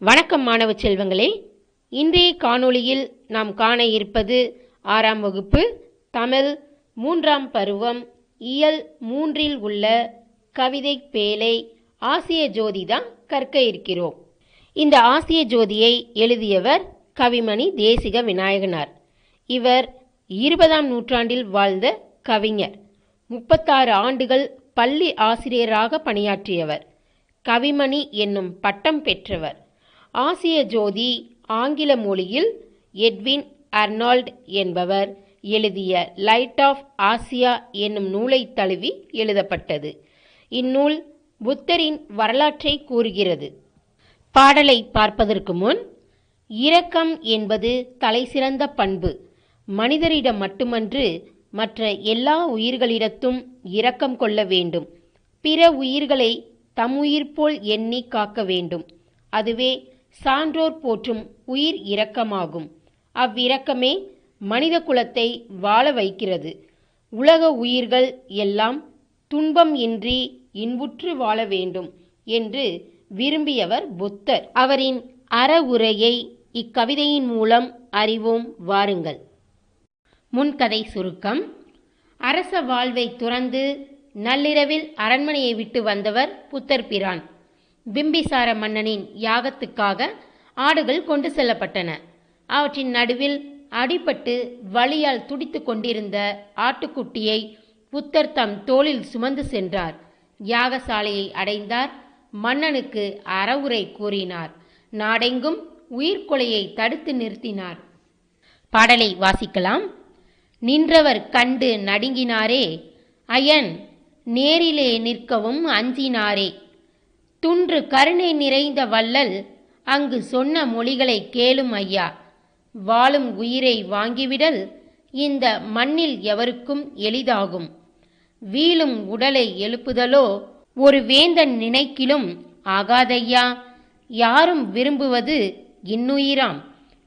வணக்கம் மாணவ செல்வங்களே. இன்றைய காணொளியில் நாம் காண இருப்பது ஆறாம் வகுப்பு தமிழ் மூன்றாம் பருவம் இயல் மூன்றில் உள்ள கவிதை பேழை ஆசிய ஜோதி தான் கற்க இருக்கிறோம். இந்த ஆசிய ஜோதியை எழுதியவர் கவிமணி தேசிக விநாயகனார். இவர் இருபதாம் நூற்றாண்டில் வாழ்ந்த கவிஞர். முப்பத்தாறு ஆண்டுகள் பள்ளி ஆசிரியராக பணியாற்றியவர். கவிமணி என்னும் பட்டம் பெற்றவர். ஆசிய ஜோதி ஆங்கில மொழியில் எட்வின் அர்னால்ட் என்பவர். எழுதிய லைட் ஆஃப் ஆசியா என்னும் நூலை தழுவி எழுதப்பட்டது. இந்நூல் புத்தரின் வரலாற்றை கூறுகிறது. பாடலை பார்ப்பதற்கு முன் இரக்கம் என்பது தலைசிறந்த பண்பு. மனிதரிடம் மட்டுமன்று மற்ற எல்லா உயிர்களிடத்தும் இரக்கம் கொள்ள வேண்டும். பிற உயிர்களை தம் உயிர் போல் எண்ணி காக்க வேண்டும். அதுவே சான்றோர் போற்றும் உயிர் இரக்கமாகும். அவ்விரக்கமே மனித குலத்தை வாழ வைக்கிறது. உலக உயிர்கள் எல்லாம் துன்பம் இன்றி இன்புற்று வாழ வேண்டும் என்று விரும்பியவர் புத்தர். அவரின் அற உரையை இக்கவிதையின் மூலம் அறிவோம். வாருங்கள். முன்கதை சுருக்கம். அரச வாழ்வை துறந்து நள்ளிரவில் அரண்மனையை விட்டு வந்தவர் புத்தர் பிரான். பிம்பிசார மன்னனின் யாகத்துக்காக ஆடுகள் கொண்டு செல்லப்பட்டன. அவற்றின் நடுவில் அடிபட்டு வலியால் துடித்து கொண்டிருந்த ஆட்டுக்குட்டியை புத்தர் தம் தோளில் சுமந்து சென்றார். யாகசாலையை அடைந்தார். மன்னனுக்கு அறவுரை கூறினார். நாடெங்கும் உயிர்கொலையை தடுத்து நிறுத்தினார். பாடலை வாசிக்கலாம். நின்றவர் கண்டு நடுங்கினாரே. அயன் நேரிலே நிற்கவும் அஞ்சினாரே. துன்று கருணை நிறைந்த வள்ளல் அங்கு சொன்ன மொழிகளை கேளும் ஐயா. வாழும் உயிரை வாங்கிவிடல் இந்த மண்ணில் எவருக்கும் எளிதாகும். வீழும் உடலை எழுப்புதலோ ஒரு வேந்தன் நினைக்கிலும் ஆகாதையா. யாரும் விரும்புவது இன்னுயிராம்.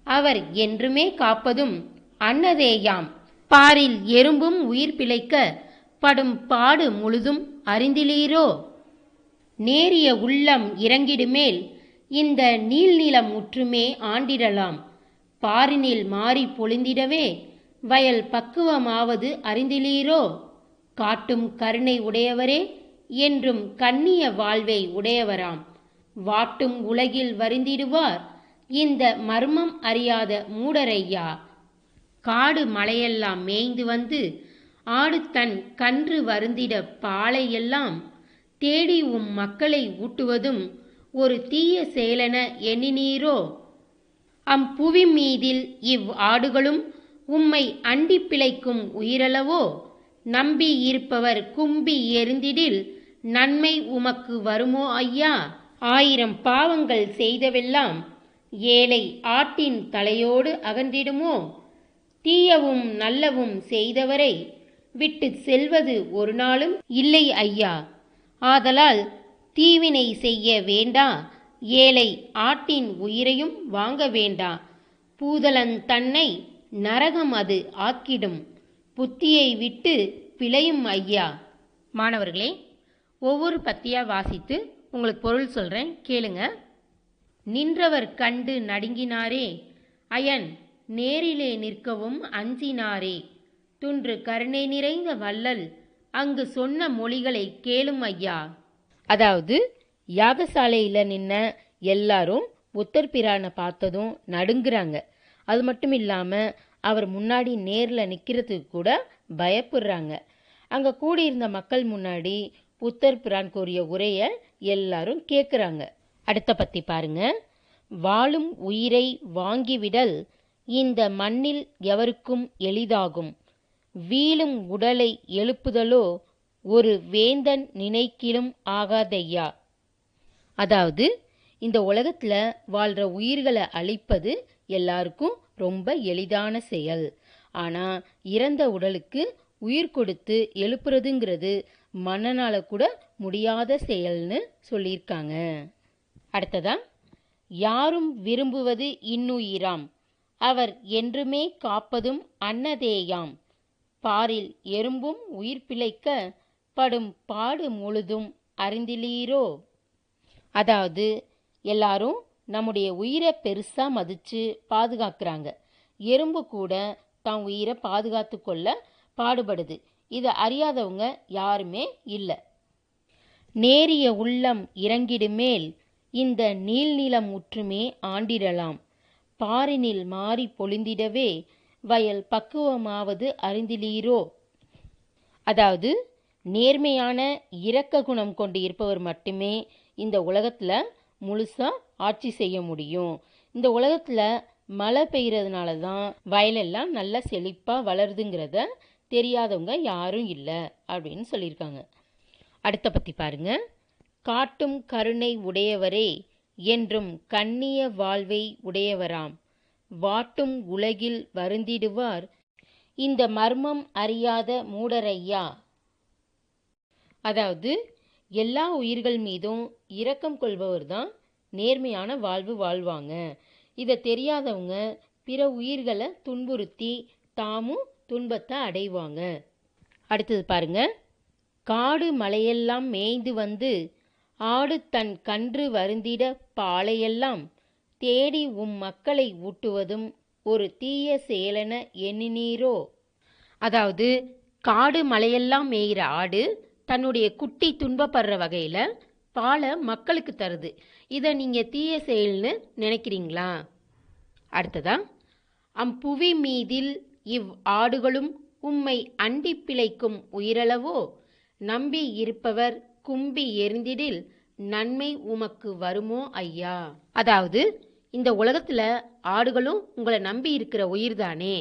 அவர் என்றுமே காப்பதும் அன்னதேயாம். பாரில் எறும்பும் உயிர் பிழைக்க படும் பாடு முழுதும் அறிந்திலீரோ? நேரிய உள்ளம் இறங்கிடுமேல் இந்த நீள்நிலம் முற்றுமே ஆண்டிடலாம். பாரினில் மாறி பொழிந்திடவே வயல் பக்குவமாவது அறிந்திலீரோ? காட்டும் கருணை உடையவரே என்றும் கண்ணிய வாழ்வை உடையவராம். வாட்டும் உலகில் வருந்திடுவார் இந்த மர்மம் அறியாத மூடரையா? காடு மலையெல்லாம் மேய்ந்து வந்து ஆடு தன் கன்று வருந்திட பாலையெல்லாம் தேடி உம் மக்களை ஊட்டுவதும் ஒரு தீய செயலென எண்ணினீரோ? அம் புவி மீதில் இவ் ஆடுகளும் உம்மை அண்டி பிழைக்கும் உயிரளவோ? நம்பி இருப்பவர் கும்பி எரிந்திடில் நன்மை உமக்கு வருமோ ஐயா? ஆயிரம் பாவங்கள் செய்தவெல்லாம் ஏழை ஆட்டின் தலையோடு அகன்றிடுமோ? தீயவும் நல்லவும் செய்தவரை விட்டு செல்வது ஒரு நாளும் இல்லை ஐயா. ஆதலால் தீவினை செய்ய வேண்டா ஏழை ஆட்டின் உயிரையும் வாங்க வேண்டா. பூதலன் தன்னை நரகம் அது ஆக்கிடும். புத்தியை விட்டு பிழையும் ஐயா. மாணவர்களே ஒவ்வொரு பத்தியா வாசித்து உங்களுக்கு பொருள் சொல்கிறேன் கேளுங்க. நின்றவர் கண்டு நடுங்கினாரே அயன் நேரிலே நிற்கவும் அஞ்சினாரே. துன்று கருணை நிறைந்த வள்ளல் அங்கு சொன்ன மொழிகளை கேளும் ஐயா. அதாவது யாகசாலையில் நின்ன எல்லாரும் புத்தர் பிரானை பார்த்ததும் நடுங்குறாங்க. அது மட்டும் இல்லாமல் அவர் முன்னாடி நேரில் நிற்கிறதுக்கு கூட பயப்படுறாங்க அங்கே கூடியிருந்த மக்கள் முன்னாடி புத்தர் பிரான் கூறிய உரையை எல்லாரும் கேட்குறாங்க அடுத்த பற்றி பாருங்க. வாழும் உயிரை வாங்கிவிடல் இந்த மண்ணில் எவருக்கும் எளிதாகும். வீழும் உடலை எழுப்புதலோ ஒரு வேந்தன் நினைக்கிலும் ஆகாதையா? அதாவது இந்த உலகத்தில் வாழ்ற உயிர்களை அழிப்பது எல்லாருக்கும் ரொம்ப எளிதான செயல். ஆனால் இறந்த உடலுக்கு உயிர் கொடுத்து எழுப்புறதுங்கிறது மன்னனால் கூட முடியாத செயல்னு சொல்லியிருக்காங்க. அடுத்ததா யாரும் விரும்புவது இன்னுயிராம். அவர் என்றுமே காப்பதும் அன்னதேயாம். பாரில் எறும்பும் உயிர் பிழைக்க படும் பாடு முழுதும் அறிந்திலீரோ? அதாவது எல்லாரும் நம்முடைய உயிரை பெருசாக மதித்து பாதுகாக்கிறாங்க. எறும்பு கூட தான் உயிரை பாதுகாத்து கொள்ள பாடுபடுது. இதை அறியாதவங்க யாருமே இல்லை. நேரிய உள்ளம் இறங்கிடுமேல் இந்த நீள்நிலம் முற்றுமே ஆண்டிடலாம். பாரினில் மாறி பொழிந்திடவே வயல் பக்குவமாவது அறிந்திலீரோ? அதாவது நேர்மையான இரக்க குணம் கொண்டு இருப்பவர் மட்டுமே இந்த உலகத்தில் முழுசாக ஆட்சி செய்ய முடியும். இந்த உலகத்தில் மழை பெய்கிறதுனால தான் வயலெல்லாம் நல்லா செழிப்பாக வளருதுங்கிறத தெரியாதவங்க யாரும் இல்லை அப்படின்னு சொல்லியிருக்காங்க. அடுத்த பற்றி பாருங்க. காட்டும் கருணை உடையவரே என்றும் கண்ணிய வாழ்வை உடையவராம். வாட்டும் உலகில் வருந்திடுவார். இந்த மர்மம் அறியாத மூடரையா? அதாவது எல்லா உயிர்கள் மீதும் இரக்கம் கொள்பவர் தான் நேர்மையான வாழ்வு வாழ்வாங்க. இதை தெரியாதவங்க பிற உயிர்களை துன்புறுத்தி தாமும் துன்பத்தை அடைவாங்க. அடுத்தது பாருங்க. காடு மலையெல்லாம் மேய்ந்து வந்து ஆடு தன் கன்று வருந்திட பாலையெல்லாம் தேடி உம் மக்களை ஊட்டுவதும் ஒரு தீய செயலென எண்ணினீரோ? அதாவது காடு மலையெல்லாம் மேய்கிற ஆடு தன்னுடைய குட்டி துன்பப்படுற வகையில் பாலை மக்களுக்கு தருது. இதை நீங்கள் தீய செயல்னு நினைக்கிறீங்களா? அடுத்ததா அம்புவி மீதில் இவ் ஆடுகளும் உம்மை அண்டி பிழைக்கும் உயிரளவோ? நம்பி இருப்பவர் கும்பி எரிந்திடில் நன்மை உமக்கு வருமோ ஐயா? அதாவது இந்த உலகத்தில் ஆடுகளும் உங்களை நம்பி இருக்கிற உயிர் தானே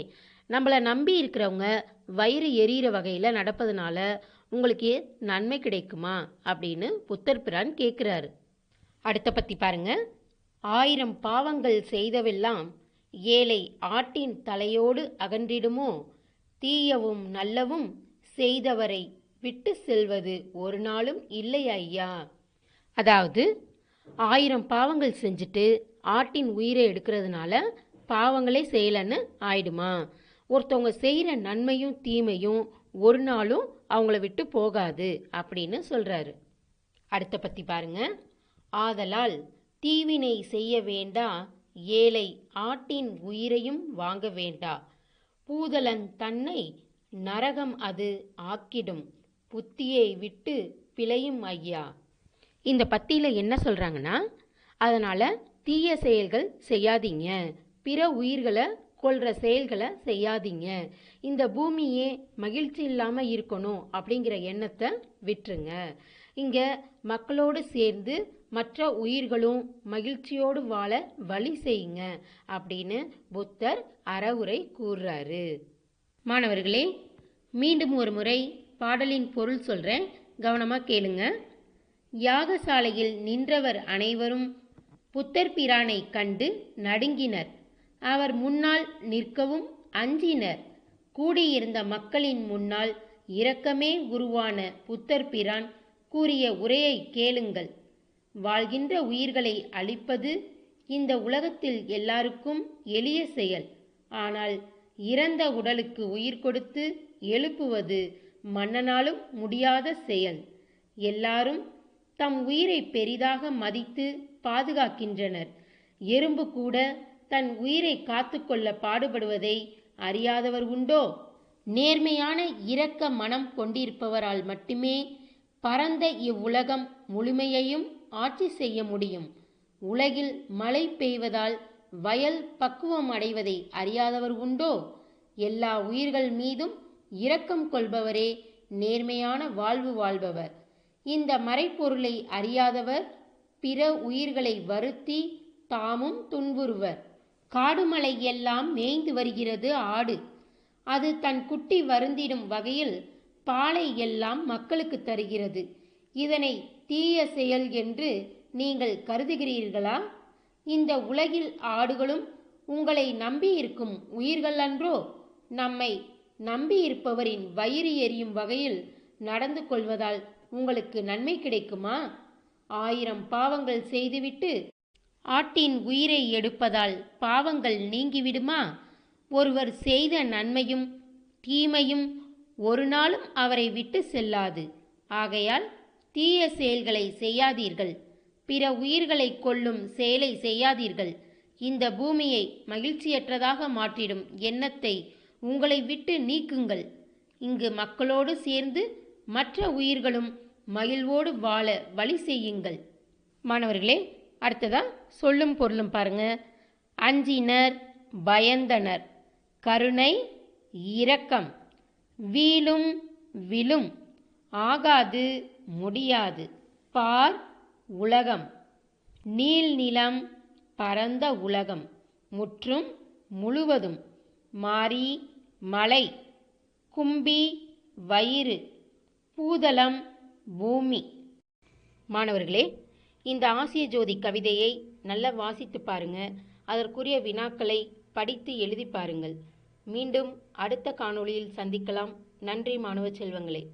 நம்மளை நம்பி இருக்கிறவங்க வயிறு எரியிற வகையில் நடப்பதனால உங்களுக்கு நன்மை கிடைக்குமா அப்படின்னு புத்தர் பிரான் கேட்குறாரு அடுத்த பற்றி பாருங்க. ஆயிரம் பாவங்கள் செய்தவெல்லாம் ஏழை ஆட்டின் தலையோடு அகன்றிடுமோ? தீயவும் நல்லவும் செய்தவரை விட்டு செல்வது ஒரு நாளும் இல்லை ஐயா. அதாவது ஆயிரம் பாவங்கள் செஞ்சுட்டு ஆட்டின் உயிரை எடுக்கிறதுனால பாவங்களே செய்யலைன்னு ஆயிடுமா? ஒருத்தவங்க செய்கிற நன்மையும் தீமையும் ஒரு நாளும் அவங்கள விட்டு போகாது அப்படின்னு சொல்கிறாரு அடுத்த பத்தி பாருங்க. ஆதலால் தீவினை செய்ய வேண்டா ஏழை ஆட்டின் உயிரையும் வாங்க வேண்டா. பூதலன் தன்னை நரகம் அது ஆக்கிடும். புத்தியை விட்டு பிழையும் ஐயா. இந்த பத்தியில் என்ன சொல்கிறாங்கன்னா அதனால் தீய செயல்கள் செய்யாதீங்க. பிற உயிர்களை கொள்கிற செயல்களை செய்யாதீங்க. இந்த பூமியே மகிழ்ச்சி இல்லாமல் இருக்கணும் அப்படிங்கிற எண்ணத்தை விட்டுருங்க. இங்கே மக்களோடு சேர்ந்து மற்ற உயிர்களும் மகிழ்ச்சியோடு வாழ வழி செய்யுங்க அப்படின்னு புத்தர் அறவுரை கூறுறாரு. மாணவர்களே மீண்டும் ஒரு முறை பாடலின் பொருள் சொல்கிறேன் கவனமாக கேளுங்க. யாகசாலையில் நின்றவர் அனைவரும் புத்தர் பிரானை கண்டு நடுங்கினர். அவர் முன்னால் நிற்கவும் அஞ்சினர். கூடியிருந்த மக்களின் முன்னால் இரக்கமே உருவான புத்தர் பிரான் கூறிய உரையை கேளுங்கள். வாழ்கின்ற உயிர்களை அழிப்பது இந்த உலகத்தில் எல்லாருக்கும் எளிய செயல். ஆனால் இறந்த உடலுக்கு உயிர் கொடுத்து எழுப்புவது மன்னனாலும் முடியாத செயல். எல்லாரும் தம் உயிரை பெரிதாக மதித்து பாதுகாக்கின்றனர். எறும்பு கூட தன் உயிரை காத்துக்கொள்ள பாடுபடுவதை அறியாதவர் உண்டோ? நேர்மையான இரக்க மனம் கொண்டிருப்பவரால் மட்டுமே பரந்த இவ்வுலகம் முழுமையையும் ஆட்சி செய்ய முடியும். உலகில் மழை பெய்வதால் வயல் பக்குவம் அடைவதை அறியாதவர் உண்டோ? எல்லா உயிர்கள் மீதும் இரக்கம் கொள்பவரே நேர்மையான வாழ்வு வாழ்பவர். இந்த மறைப்பொருளை அறியாதவர் பிற உயிர்களை வருத்தி தாமும் துன்புறுவர். காடுமலை எல்லாம் மேய்ந்து வருகிறது ஆடு. அது தன் குட்டி வருந்திடும் வகையில் பாலை எல்லாம் மக்களுக்கு தருகிறது. இதனை தீய செயல் என்று நீங்கள் கருதுகிறீர்களா? இந்த உலகில் ஆடுகளும் உங்களை நம்பியிருக்கும் உயிர்கள் அன்றோ நம்மை நம்பியிருப்பவரின் வயிறு எரியும் வகையில் நடந்து கொள்வதால் உங்களுக்கு நன்மை கிடைக்குமா? ஆயிரம் பாவங்கள் செய்துவிட்டு ஆட்டின் உயிரை எடுப்பதால் பாவங்கள் நீங்கிவிடுமா? ஒருவர் செய்த நன்மையும் தீமையும் ஒரு நாளும் அவரை விட்டு செல்லாது. ஆகையால் தீய செயல்களை செய்யாதீர்கள். பிற உயிர்களை கொல்லும் செயலை செய்யாதீர்கள். இந்த பூமியை மகிழ்ச்சியற்றதாக மாற்றிடும் எண்ணத்தை உங்களை விட்டு நீக்குங்கள். இங்கு மக்களோடு சேர்ந்து மற்ற உயிர்களும் மகிழ்வோடு வாழ வழி செய்யுங்கள். மாணவர்களே அடுத்ததா சொல்லும் பொருளும் பாருங்க. அஞ்சினர் பயந்தனர். கருணை இரக்கம். வீழும் விழும். ஆகாது முடியாது. பார் உலகம். நீள்நிலம் பரந்த உலகம். முற்றும் முழுவதும். மாறி மலை. கும்பி வயிறு. பூதளம் பூமி. மாணவர்களே இந்த ஆசிய ஜோதி கவிதையை நல்லா வாசித்து பாருங்க. அதற்குரிய வினாக்களை படித்து எழுதி பாருங்கள். மீண்டும் அடுத்த காணொளியில் சந்திக்கலாம். நன்றி மாணவ செல்வங்களே.